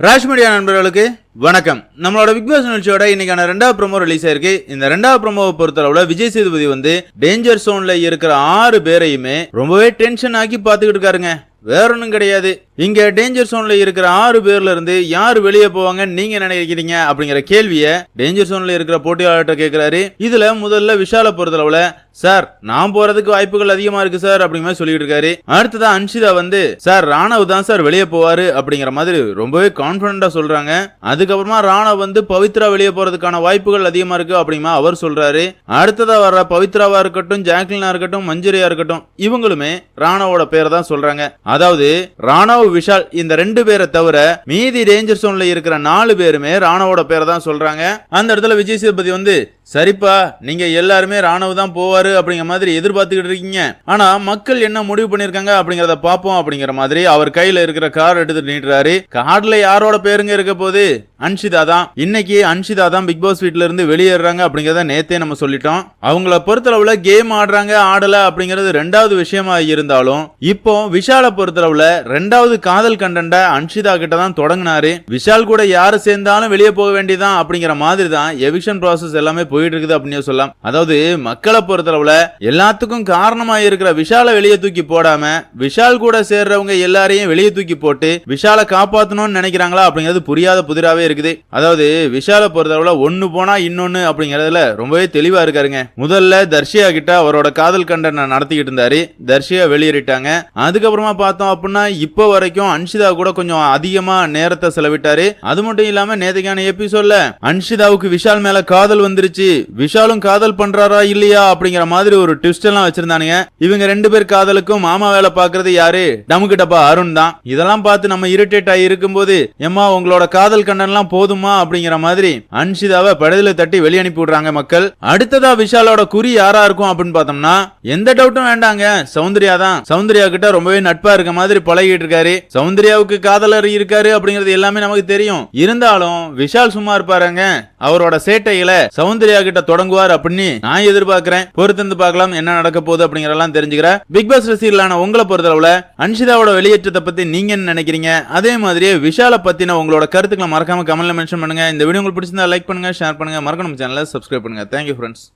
Raj media நண்பர்களுக்கு வணக்கம். நம்மளோட பிக் பாஸ் நிகழ்ச்சியோட இன்னைக்கான ரெண்டாவது ப்ரோமோ ரிலீஸ் ஆயிருக்கு இந்த ரெண்டாவது ப்ரோமோவை பொறுத்தளவுல விஜய் சேதுபதி வந்து டேஞ்சர் சோன்ல இருக்கிற ஆறு பேரையுமே ரொம்பவே டென்ஷன் ஆக்கி பாத்துக்கிட்டு இருக்காருங்க. வேற ஒன்றும் கிடையாது. இங்க டேஞ்சர் சோன்ல இருக்கிற ஆறு பேர்ல இருந்து யார் வெளியே போவாங்க நீங்க நினைக்கிறீங்க அப்படிங்கிற கேள்வியை டேஞ்சர் சோன்ல இருக்கிற போட்டியாளர்கிட்ட கேட்கிறாரு இதுல முதல்ல விஷால பொறுத்தளவுல சார் நான் போறதுக்கு வாய்ப்புகள் அதிகமா இருக்கு சார் அப்படிங்கிற மாதிரி சொல்லிட்டு இருக்காரு. அடுத்ததா அன்ஷிதா வந்து சார் ராணவ் தான் சார் வெளியே போவாரு அப்படிங்கிற மாதிரி ரொம்பவே கான்பிடண்டா சொல்றாங்க. அதுக்கப்புறமா ராணவ் வந்து பவித்ரா வெளியே போறதுக்கான வாய்ப்புகள் அதிகமா இருக்கு அப்படிமா அவர் சொல்றாரு. அடுத்ததா வர்ற பவித்ராவா இருக்கட்டும் ஜாக்லினா இருக்கட்டும் மஞ்சுரியா இருக்கட்டும் இவங்களுமே ராணவோட பேரை தான் சொல்றாங்க. அதாவது ராணவ் விஷால் இந்த ரெண்டு பேரை தவிர மீதி ரேஞ்சர் சோன்ல இருக்கிற நாலு பேருமே ராணவோட பேரை தான் சொல்றாங்க. அந்த இடத்துல விஜய் சேதுபதி வந்து சரிப்பா நீங்க எல்லாருமே ராணவ் தான் போவாரு அப்படிங்கிற மாதிரி எதிர்பார்த்துக்கிட்டு இருக்கீங்க. ஆனா மக்கள் என்ன முடிவு பண்ணிருக்காங்க அப்படிங்கறத பாப்போம் அப்படிங்கிற மாதிரி அவர் கையில இருக்கிற கார் எடுத்துட்டு நீட்டுறாரு கார்டுல யாரோட பேருங்க இருக்க போது அன்ஷிதா தான். இன்னைக்கு அன்ஷிதா தான் பிக் பாஸ் வீட்ல இருந்து வெளியேறாங்க அப்படிங்கறத நேத்தே நம்ம சொல்லிட்டோம். அவங்கள பொறுத்தளவுல கேம் ஆடுறாங்க ஆடல அப்படிங்கிறது ரெண்டாவது விஷயமா இருந்தாலும் இப்போ விஷால பொறுத்தளவுல ரெண்டாவது காதல் கண்டண்ட அன்ஷிதா கிட்ட தான் தொடங்கினாரு. விஷால் கூட யாரு சேர்ந்தாலும் வெளியே போக வேண்டியதான் அப்படிங்கிற மாதிரி தான் எவிக்ஷன் ப்ராசஸ் எல்லாமே போயிட்டு இருக்குது அப்படின்னு சொல்லலாம். அதாவது மக்களை பொறுத்தளவுல எல்லாத்துக்கும் காரணமா இருக்கிற விஷால வெளியே தூக்கி போடாம விஷால் கூட சேர்றவங்க எல்லாரையும் வெளியே தூக்கி போட்டு விஷால காப்பாத்தணும்னு நினைக்கிறாங்களா அப்படிங்கிறது புரியாத புதிராவே இருக்குது. அதாவது விஷால பொறுத்தளவுல ஒன்னு போனா இன்னொன்னு அப்படிங்கறதுல ரொம்பவே தெளிவா இருக்காருங்க. முதல்ல தர்ஷியா கிட்ட அவரோட காதல் கண்டனை நடத்திக்கிட்டு இருந்தாரு. தர்ஷியா வெளியேறிட்டாங்க. அதுக்கப்புறமா பார்த்தோம் அப்படின்னா இப்போ வரைக்கும் அன்ஷிதா கூட கொஞ்சம் அதிகமா நேரத்தை செலவிட்டாரு. அது மட்டும் இல்லாம நேற்றுக்கான எபிசோட்ல அன்ஷிதாவுக்கு விஷால் மேல காதல் வந்துருச்சு. விஷாலும் காதல் பண்றாரா இல்லையா அப்படிங்கிற மாதிரி ஒரு ட்விஸ்ட் எல்லாம் வச்சிருந்தானுங்க. இவங்க ரெண்டு பேர் காதலுக்கும் மாமா வேலை பாக்குறது யாரு? டமுக்கிட்டப்பா அருண் தான். இதெல்லாம் பார்த்து நம்ம இரிட்டேட் ஆகி இருக்கும்போது எம்மா உங்களோட காதல் கண்டன்லாம் போதுமா அப்படிங்கிற மாதிரி அன்ஷிதாவை படத்துல தட்டி வெளிய அனுப்பி விடுறாங்க மக்கள். அடுத்ததா விஷாலோட குறி யாரா இருக்கும் அப்படின்னு பார்த்தோம்னா எந்த டவுட்டும் வேண்டாங்க. சௌந்தர்யா தான். சௌந்தர்யா கிட்ட ரொம்பவே நட்பா இருக்க மாதிரி பழகிட்டு இருக்காரு. சௌந்தர்யாவுக்கு காதலர் இருக்காரு அப்படிங்கிறது எல்லாமே நமக்கு தெரியும். இருந்தாலும் விஷால் சும்மா இருப்பாருங்க. அவரோட சேட்டைகளை சௌந்தர்யா கிட்ட தொடங்குவார் அப்படின்னு நான் எதிர்பார்க்கிறேன். பொறுத்திருந்து பார்க்கலாம் என்ன நடக்க போகுது அப்படிங்கறதெல்லாம் தெரிஞ்சுக்கிறேன். பிக் பாஸ் ரசிகர்களான உங்களை பொறுத்தளவுல அன்ஷிதாவோட வெளியேற்றத்தை பத்தி நீங்க என்ன நினைக்கிறீங்க? அதே மாதிரியே விஷால பத்தின உங்களோட கருத்துக்களை மறக்காம கமெண்ட்ல மென்ஷன் பண்ணுங்க. இந்த வீடியோ உங்களுக்கு பிடிச்சிருந்தா லைக் பண்ணுங்க ஷேர் பண்ணுங்க. மறக்கணும் சேனலை சப்ஸ்கிரைப் பண்ணுங்க. Thank you friends